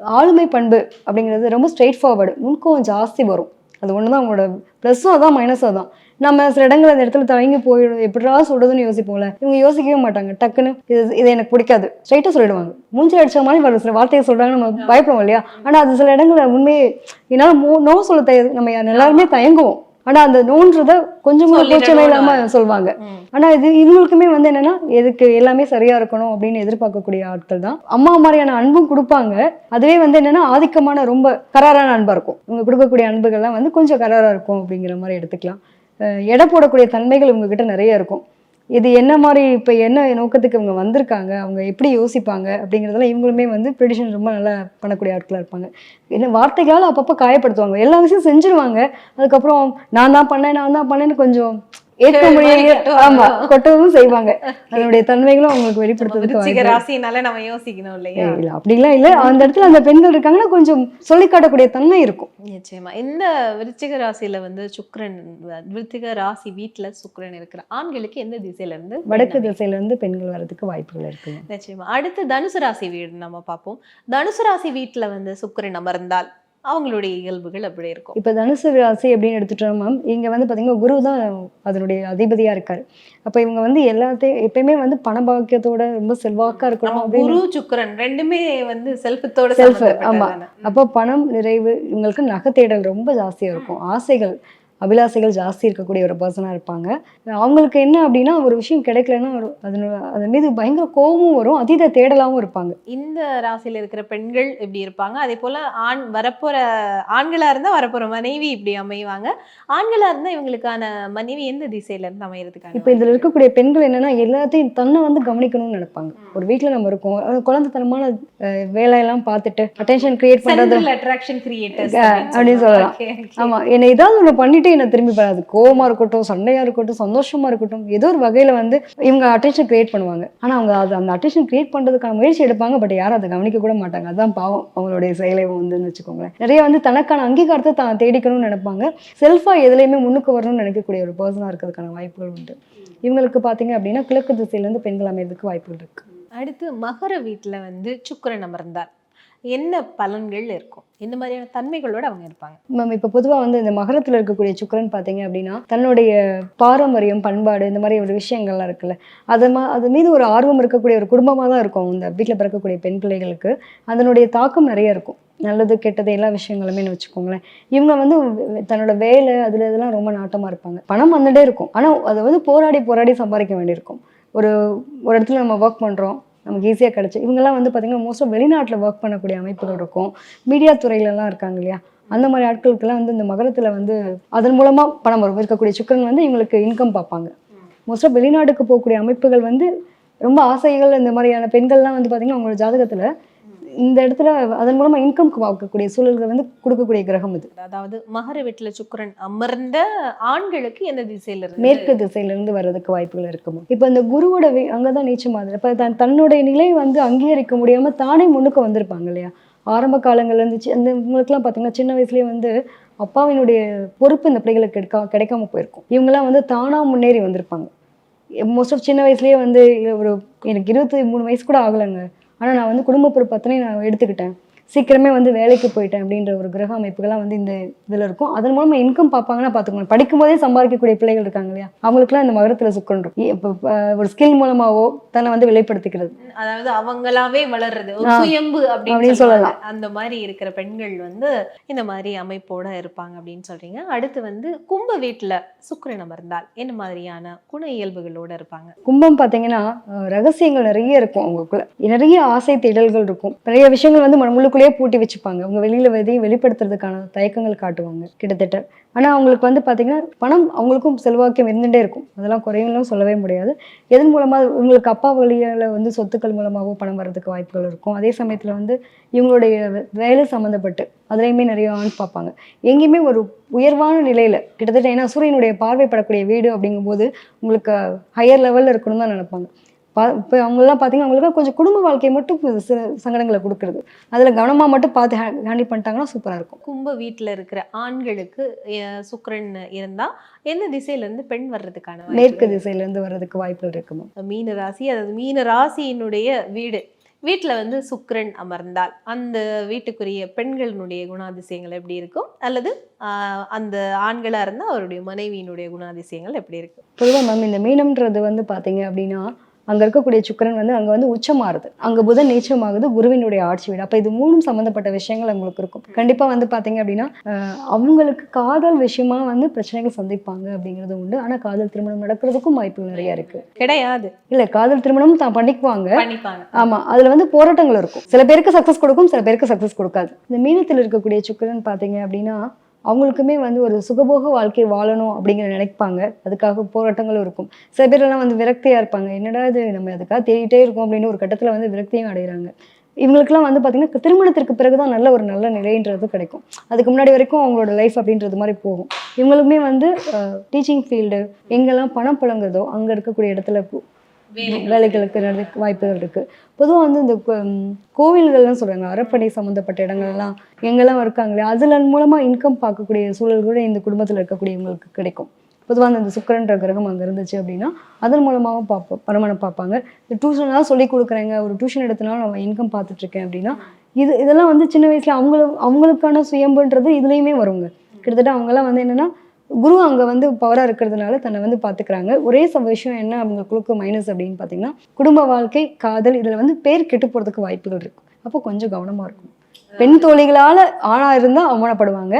ஆளுமை பண்பு அப்படிங்கிறது ரொம்ப ஸ்ட்ரெயிட் ஃபார்வர்டு முன்கோவம் ஜாஸ்தி வரும். அது ஒன்று தான் அவங்களோட ப்ளஸ்ஸும் அதான் மைனஸும் அதான். நம்ம சில இடங்கள் அந்த இடத்துல தயங்கி போயிடும் எப்படிடா சொல்றதுன்னு யோசிப்போம்ல. இவங்க யோசிக்கவே மாட்டாங்க. டக்குன்னு இது இது எனக்கு பிடிக்காது. ஸ்ட்ரைட்டாக சொல்லிடுவாங்க. மூஞ்சி அடிச்ச மாதிரி வரும் சில வார்த்தையை சொல்றாங்க நம்ம பயப்படுவோம் இல்லையா? ஆனா அது சில இடங்கள்ல உண்மையே என்னால மோ நோ சொல்ல தய நம்ம எல்லாருமே தயங்குவோம். ஆனா அந்த நோன்றத கொஞ்சம் கூச்சமே இல்லாம சொல்லுவாங்க. ஆனா இது இவங்களுக்குமே வந்து என்னன்னா எதுக்கு எல்லாமே சரியா இருக்கணும் அப்படின்னு எதிர்பார்க்கக்கூடிய ஆட்கள் தான். அம்மா மாதிரியான அன்பும் கொடுப்பாங்க. அதுவே வந்து என்னன்னா ஆதிக்கமான ரொம்ப கராரான அன்பா இருக்கும். இவங்க கொடுக்கக்கூடிய அன்புகள்லாம் வந்து கொஞ்சம் கராரா இருக்கும் அப்படிங்கிற மாதிரி எடுத்துக்கலாம். அஹ் எடை போடக்கூடிய தன்மைகள் இவங்க கிட்ட நிறைய இருக்கும். இது என்ன மாதிரி இப்போ என்ன நோக்கத்துக்கு இவங்க வந்திருக்காங்க? அவங்க எப்படி யோசிப்பாங்க? அப்படிங்கிறதெல்லாம் இவங்களுமே வந்து ப்ரெடிஷன் ரொம்ப நல்லா பண்ணக்கூடிய ஆட்களாக இருப்பாங்க. என்ன வார்த்தைகளால் அப்பப்போ காயப்படுத்துவாங்க. எல்லா விஷயம் செஞ்சுருவாங்க. அதுக்கப்புறம் நான் தான் பண்ணேன் நான் தான் பண்ணேன்னு கொஞ்சம் ஏற்க [LAUGHS] முடியாது. ஆமா கொட்டவும் செய்வாங்க. அதனுடைய தன்மைகளும் அவங்களுக்கு வெளிப்படுத்துறதுக்கு இருக்கு. ராசினால நம்ம யோசிக்கணும் இல்லையா? இல்ல அப்படிலாம் இல்ல. அந்த இடத்துல அந்த பெண்கள் இருக்காங்கன்னா கொஞ்சம் சொல்லி காட்டக்கூடிய தன்மை இருக்கும். நிச்சயமா. இந்த விருச்சிக ராசியில வந்து சுக்கிரன் விருச்சிக ராசி வீட்டுல சுக்கிரன் இருக்கிற ஆண்களுக்கு எந்த திசையில இருந்து வடக்கு திசையில இருந்து பெண்கள் வரதுக்கு வாய்ப்புகள் இருக்குங்க நிச்சயமா. அடுத்து தனுசு ராசி வீடு நம்ம பார்ப்போம். தனுசு ராசி வீட்டுல வந்து சுக்கிரன் அமர்ந்தால் அவங்களுடைய இயல்புகள் அப்படி இருக்கும். இப்போ தனுசு ராசி அப்படின்னு எடுத்துட்டோம் மேம் இங்க வந்து பாத்தீங்கன்னா குரு தான் அதனுடைய அதிபதியா இருக்காரு. அப்ப இவங்க வந்து எல்லாத்தையும் எப்பயுமே வந்து பணபாக்கியத்தோட ரொம்ப செல்வாக்கா இருக்கணும் குரு சுக்கிரன் ரெண்டுமே வந்து செல்ஃபத்தோட Self, ஆமா. அப்போ பணம் நிறைவு இவங்களுக்கு நகை தேடல் ரொம்ப ஜாஸ்தியா இருக்கும். ஆசைகள். அபிலாசைகள் ஜாஸ்தி இருக்கக்கூடிய ஒரு பர்சனாக இருப்பாங்க. அவங்களுக்கு என்ன அப்படின்னா ஒரு விஷயம் கிடைக்கலன்னா அதனோட அதன் மீது பயங்கர கோபமும் வரும் அதீத தேடலாவும் இருப்பாங்க. இந்த ராசியில இருக்கிற பெண்கள் இப்படி இருப்பாங்க. அதே போல ஆண் வரப்போற ஆண்களா இருந்தா வரப்போற மனைவி இப்படி அமைவாங்க. ஆண்களா இருந்தா இவங்களுக்கான மனைவி எந்த திசையில இருந்து அமையறதுக்கான இப்போ இதில் இருக்கக்கூடிய பெண்கள் என்னன்னா எல்லாத்தையும் தன்னை வந்து கவனிக்கணும்னு நினைப்பாங்க. ஒரு வீட்டில் நம்ம இருக்கோம். அது குழந்தைத்தனமான வேலையெல்லாம் பார்த்துட்டு அட்டென்ஷன் கிரியேட் பண்ணுறது அட்ராக்ஷன் கிரியேட்டர்ஸ் அப்படின்னு சொல்லலாம். ஆமா என்னை ஏதாவது ஒன்று பண்ணிட்டு என்னை திரும்பி பாரு. அது இருக்கட்டும் சண்டையா இருக்கட்டும் சந்தோஷமா இருக்கட்டும் ஏதோ ஒரு வகையில வந்து இவங்க அட்டென்ஷன் கிரியேட் பண்ணுவாங்க. ஆனா அவங்க அது அந்த அட்டென்ஷன் கிரியேட் பண்ணுறதுக்கான முயற்சி எடுப்பாங்க பட் யாரும் அதை கவனிக்க கூட மாட்டாங்க. அதான் பாவம் அவங்களுடைய செயலை வந்து வச்சுக்கோங்களேன். நிறைய வந்து தனக்கான அங்கீகாரத்தை தான் தேடிக்கணும்னு நினைப்பாங்க. செல்ஃபா எதுலையுமே முன்னுக்கு வரணும்னு நினைக்கக்கூடிய ஒரு பர்சனாக இருக்கிறதுக்கான வாய்ப்புகள் உண்டு. இவங்களுக்கு பார்த்தீங்க அப்படின்னா கிழக்கு திசையில இருந்து பெண்கள் அமைறதுக்கு வாய்ப்புகள் இருக்கு. அடுத்து மகர வீட்டில் வந்து சுக்கரன் அமர்ந்தார். என்ன பலன்கள் இருக்கும்? இந்த மாதிரியான தன்மைகளோட அவங்க இருப்பாங்க. மேம் இப்போ பொதுவாக வந்து இந்த மகரத்தில் இருக்கக்கூடிய சுக்கரன் பார்த்தீங்க அப்படின்னா தன்னுடைய பாரம்பரியம் பண்பாடு இந்த மாதிரி ஒரு விஷயங்கள்லாம் இருக்குல்ல அது மா அது மீது ஒரு ஆர்வம் இருக்கக்கூடிய ஒரு குடும்பமாக தான் இருக்கும். இந்த வீட்டில் பிறக்கக்கூடிய பெண் பிள்ளைகளுக்கு அதனுடைய தாக்கம் நிறைய இருக்கும். நல்லது கெட்டது எல்லா விஷயங்களுமே வச்சுக்கோங்களேன். இவங்க வந்து தன்னோட வேலை அதில் இதெல்லாம் ரொம்ப நாட்டமாக இருப்பாங்க. பணம் வந்துட்டே இருக்கும். ஆனால் அதை வந்து போராடி போராடி சம்பாதிக்க வேண்டியிருக்கும். ஒரு ஒரு இடத்துல நம்ம ஒர்க் பண்ணுறோம் நமக்கு ஈஸியாக கிடச்சி. இவங்கெல்லாம் வந்து பார்த்திங்கன்னா மோஸ்ட்டாக வெளிநாட்டில் ஒர்க் பண்ணக்கூடிய அமைப்புகள் இருக்கும். மீடியா துறையிலலாம் இருக்காங்க இல்லையா? அந்த மாதிரி ஆட்களுக்கெல்லாம் வந்து இந்த மகரத்தில் வந்து அதன் மூலமாக பணம் வரும். இருக்கக்கூடிய சுக்கரன் வந்து இவங்களுக்கு இன்கம் பார்ப்பாங்க. மோஸ்ட்டாக வெளிநாட்டுக்கு போகக்கூடிய அமைப்புகள் வந்து ரொம்ப ஆசைகள் இந்த மாதிரியான பெண்கள்லாம் வந்து பார்த்திங்கன்னா அவங்களோட ஜாதகத்தில் இந்த இடத்துல அதன் மூலமாக இன்கம்க்கு பார்க்கக்கூடிய சூழல்கள் வந்து கொடுக்கக்கூடிய கிரகம் இது. அதாவது மகர வீட்டுல சுக்கிரன் அமர்ந்த ஆண்களுக்கு எந்த திசையில இருந்து மேற்கு திசையிலிருந்து வர்றதுக்கு வாய்ப்புகள் இருக்குமா? இப்போ இந்த குருவோட வே அங்கதான் நீச்சமாதிரி இப்போ தன் தன்னுடைய நிலை வந்து அங்கீகரிக்க முடியாம தானே முன்னுக்கு வந்திருப்பாங்க இல்லையா? ஆரம்ப காலங்கள்ல இருந்து சி- அந்த இவங்களுக்குலாம் பார்த்தீங்கன்னா சின்ன வயசுலயே வந்து அப்பாவினுடைய பொறுப்பு இந்த பிள்ளைகளுக்கு கிடைக்க கிடைக்காம போயிருக்கும். இவங்கெல்லாம் வந்து தானா முன்னேறி வந்திருப்பாங்க. மோஸ்ட் ஆஃப் சின்ன வயசுலயே வந்து ஒரு எனக்கு இருபத்தி மூணு வயசு கூட ஆகலைங்க. ஆனால் நான் வந்து குடும்ப பொறுப்பு அத்தனையும் நான் எடுத்துக்கிட்டேன். சீக்கிரமே வந்து வேலைக்கு போயிட்டேன் அப்படின்ற ஒரு கிரக அமைப்புகள்லாம் வந்து இந்த இதில் இருக்கும். அதன் மூலமா இன்கம் பார்ப்பாங்கன்னா பார்த்துக்கணும் படிக்கும் போதே சம்பாதிக்கக்கூடிய பிள்ளைகள் இருக்காங்க இல்லையா? அவங்களுக்குலாம் இந்த மகரத்தில் சுக்கன் இருக்கும். ஒரு ஸ்கில் மூலமாவோ தன்னை வந்து வெளிப்படுத்திக்கிறது. அதாவது அவங்களாவே வளர்றது. சுயம்பு அப்படின்னு சொல்லலாம். அந்த மாதிரி இருக்கிற பெண்கள் வந்து இந்த மாதிரி அமைப்போட இருப்பாங்க அப்படின்னு சொல்றீங்க. அடுத்து வந்து கும்ப வீட்டுல சுக்கிரன் அமர்ந்தால் என்ன மாதிரியான குண இயல்புகளோட இருப்பாங்க? கும்பம் பார்த்தீங்கன்னா ரகசியங்கள் நிறைய இருக்கும் அவங்களுக்குள்ள. நிறைய ஆசை தேடல்கள் இருக்கும். நிறைய விஷயங்கள் வந்து மன- அவங்களே பூட்டி வச்சுப்பாங்க. அவங்க வெளியில எதையும் வெளிப்படுத்துறதுக்கான தயக்கங்கள் காட்டுவாங்க கிட்டத்தட்ட. ஆனால் அவங்களுக்கு வந்து பார்த்தீங்கன்னா பணம் அவங்களுக்கும் செல்வாக்கியம் இருந்துகிட்டே இருக்கும். அதெல்லாம் குறையும் சொல்லவே முடியாது. எதன் மூலமா இவங்களுக்கு அப்பா வழியில் வந்து சொத்துக்கள் மூலமாகவோ பணம் வர்றதுக்கு வாய்ப்புகள் இருக்கும். அதே சமயத்தில் வந்து இவங்களுடைய வேலை சம்மந்தப்பட்டு அதுலேயுமே நிறைய ஆண் பார்ப்பாங்க. எங்கேயுமே ஒரு உயர்வான நிலையில் கிட்டத்தட்ட ஏன்னா சூரியனுடைய பார்வைப்படக்கூடிய வீடு அப்படிங்கும்போது உங்களுக்கு ஹையர் லெவலில் இருக்கணும் தான் நினைப்பாங்க. பா இப்போ அவங்கெல்லாம் பார்த்தீங்கன்னா அவங்களுக்கு கொஞ்சம் குடும்ப வாழ்க்கையை மட்டும் சில சங்கடங்களை கொடுக்குறது. அதில் கவனமாக மட்டும் பார்த்து ஹேண்டில் பண்ணிட்டாங்கன்னா சூப்பராக இருக்கும். கும்ப வீட்டுல இருக்கிற ஆண்களுக்கு சுக்கிரன் இருந்தா எந்த திசையில இருந்து பெண் வர்றதுக்கான மேற்கு திசையிலேருந்து வர்றதுக்கு வாய்ப்புகள் இருக்குமா? மீன ராசி அதாவது மீன ராசியினுடைய வீடு. வீட்டில் வந்து சுக்கிரன் அமர்ந்தால் அந்த வீட்டுக்குரிய பெண்களினுடைய குணாதிசயங்கள் எப்படி இருக்கும்? அல்லது அந்த ஆண்களாக இருந்தால் அவருடைய மனைவியினுடைய குணாதிசயங்கள் எப்படி இருக்கும் பொதுவாக மேம் இந்த மீனம்ன்றது வந்து பார்த்தீங்க அப்படின்னா அங்கே இருக்கக்கூடிய சுக்கிரன் வந்து அங்கே வந்து உச்சமாறுது. அங்கே புதன் நீச்சமாகுது குருவினுடைய ஆட்சி வீடு. அப்போ இது மூணும் சம்மந்தப்பட்ட விஷயங்கள் உங்களுக்கு இருக்கும். கண்டிப்பாக வந்து பார்த்தீங்க அப்படின்னா அவங்களுக்கு காதல் விஷயமா வந்து பிரச்சனைகள் சந்திப்பாங்க அப்படிங்கிறது உண்டு. ஆனால் காதல் திருமணம் நடக்கிறதுக்கும் வாய்ப்புகள் நிறைய இருக்கு. கிடையாது. இல்லை காதல் திருமணம் தான் பண்ணிக்குவாங்க. பண்ணிப்பாங்க. ஆமா அதுல வந்து போராட்டங்கள் இருக்கும். சில பேருக்கு சக்சஸ் கொடுக்கும் சில பேருக்கு சக்சஸ் கொடுக்காது. இந்த மீனத்தில் இருக்கக்கூடிய சுக்கிரன் பாத்தீங்க அப்படின்னா அவங்களுக்குமே வந்து ஒரு சுகபோக வாழ்க்கை வாழணும் அப்படிங்கிற நினைப்பாங்க. அதுக்காக போராட்டங்களும் இருக்கும். சில பேர்லாம் வந்து விரக்தியாக இருப்பாங்க. என்னடா இது? நம்ம அதுக்காக தேடிட்டே இருக்கோம் அப்படின்னு ஒரு கட்டத்தில் வந்து விரக்தியும் அடைகிறாங்க. இவங்களுக்குலாம் வந்து பார்த்தீங்கன்னா திருமணத்திற்கு பிறகுதான் நல்ல ஒரு நல்ல நிலைன்றது கிடைக்கும். அதுக்கு முன்னாடி வரைக்கும் அவங்களோட லைஃப் அப்படின்றது மாதிரி போகும். இவங்களுமே வந்து டீச்சிங் ஃபீல்டு எங்கெல்லாம் பணம் புழங்குதோ அங்கே இருக்கக்கூடிய இடத்துல வேலைகளுக்கு நிறைய வாய்ப்புகள் இருக்கு. பொதுவாக வந்து இந்த கோவில்கள்லாம் சொல்றாங்க. அறப்படை சம்மந்தப்பட்ட இடங்கள்லாம் எங்கெல்லாம் இருக்காங்களே அதில் மூலமா இன்கம் பார்க்கக்கூடிய சூழல் கூட இந்த குடும்பத்தில் இருக்கக்கூடியவங்களுக்கு கிடைக்கும். பொதுவாக அந்த சுக்கிரன்ற கிரகம் அங்கே இருந்துச்சு அப்படின்னா அதன் மூலமாகவும் பார்ப்போம் வருமானம் பார்ப்பாங்க. இந்த டியூஷன்லாம் சொல்லி கொடுக்குறேங்க ஒரு டியூஷன் எடுத்தனாலும் நம்ம இன்கம் பார்த்துட்டு இருக்கேன் அப்படின்னா இது இதெல்லாம் வந்து சின்ன வயசுல அவங்களுக்கு அவங்களுக்கான சுயம்புன்றது இதுலேயுமே வருங்க. கிட்டத்தட்ட அவங்கெல்லாம் வந்து என்னன்னா குரு அங்கே வந்து பவராக இருக்கிறதுனால தன்னை வந்து பார்த்துக்கிறாங்க ஒரே ச விஷயம் என்ன? அவங்களுக்குள்ள மைனஸ் அப்படின்னு பார்த்தீங்கன்னா குடும்ப வாழ்க்கை காதல் இதில் வந்து பேர் கெட்டு போகிறதுக்கு வாய்ப்புகள் இருக்கும். அப்போ கொஞ்சம் கவனமாக இருக்கும். பெண் தோழிகளால் ஆணாக இருந்தால் அவமானப்படுவாங்க.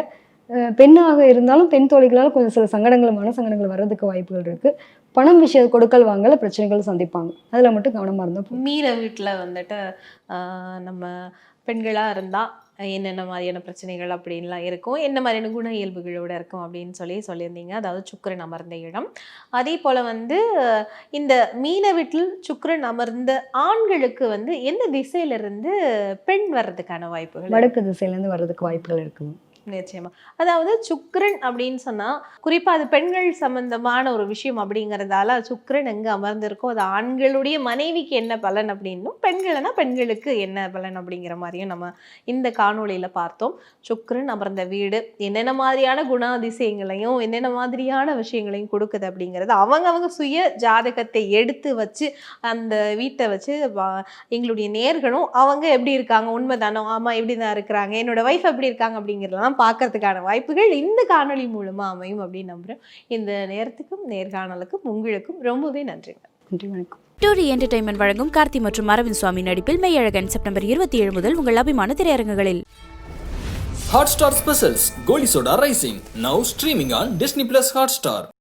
பெண்ணாக இருந்தாலும் பெண் தோழிகளால் கொஞ்சம் சில சங்கடங்கள் மன சங்கடங்கள் வர்றதுக்கு வாய்ப்புகள் இருக்குது பணம் விஷயம் கொடுக்கல் வாங்கல பிரச்சனைகள் சந்திப்பாங்க. அதில் மட்டும் கவனமாக இருந்தால் போதும். மீன வீட்டில் வந்துட்டு நம்ம பெண்களாக இருந்தால் என்னென்ன மாதிரியான பிரச்சனைகள் அப்படின்லாம் இருக்கும் என்ன மாதிரியான குண இயல்புகளோட இருக்கும் அப்படின்னு சொல்லி சொல்லியிருந்தீங்க. அதாவது சுக்கரன் அமர்ந்த இடம். அதே போல் வந்து இந்த மீன வீட்டில் சுக்கரன் அமர்ந்த ஆண்களுக்கு வந்து எந்த திசையிலிருந்து பெண் வர்றதுக்கான வாய்ப்புகள் வடக்கு திசையிலேருந்து வர்றதுக்கு வாய்ப்புகள் இருக்குது நிச்சயமா. அதாவது சுக்ரன் அப்படின்னு சொன்னா குறிப்பா அது பெண்கள் சம்பந்தமான ஒரு விஷயம் அப்படிங்கறதால சுக்ரன் எங்க அமர்ந்திருக்கோ அது ஆண்களுடைய மனைவிக்கு என்ன பலன் அப்படின்னும் பெண்கள்னா பெண்களுக்கு என்ன பலன் அப்படிங்கிற மாதிரியும் நம்ம இந்த காணொலியில பார்த்தோம். சுக்ரன் அமர்ந்த வீடு என்னென்ன மாதிரியான குணாதிசயங்களையும் என்னென்ன மாதிரியான விஷயங்களையும் கொடுக்குது அப்படிங்கிறது அவங்க அவங்க சுய ஜாதகத்தை எடுத்து வச்சு அந்த வீட்டை வச்சு வா- எங்களுடைய நேர்களும் அவங்க எப்படி இருக்காங்க உண்மைதானோ? ஆமா இப்படி தான் இருக்கிறாங்க. என்னோட ஒய்ஃப் எப்படி இருக்காங்க அப்படிங்கிறதெல்லாம் பார்க்கறதுக்கான வாய்ப்புகள் இந்த காணொளி மூலமா அமையும் அப்படின்னு நம்புறேன் இந்த நேரத்துக்கும் நேர்காணலுக்கும் உங்களுக்கும் ரொம்பவே நன்றி நன்றி வணக்கம். டூரி என்டர்டைன்மெண்ட் வழங்கும் கார்த்தி மற்றும் அரவிந்த் சுவாமி நடிப்பில் மெய்யழகன் செப்டம்பர் இருபத்தி ஏழு முதல் உங்கள் அபிமான திரையரங்குகளில். Hotstar Specials Goli Soda Rising now streaming on Disney Plus Hotstar.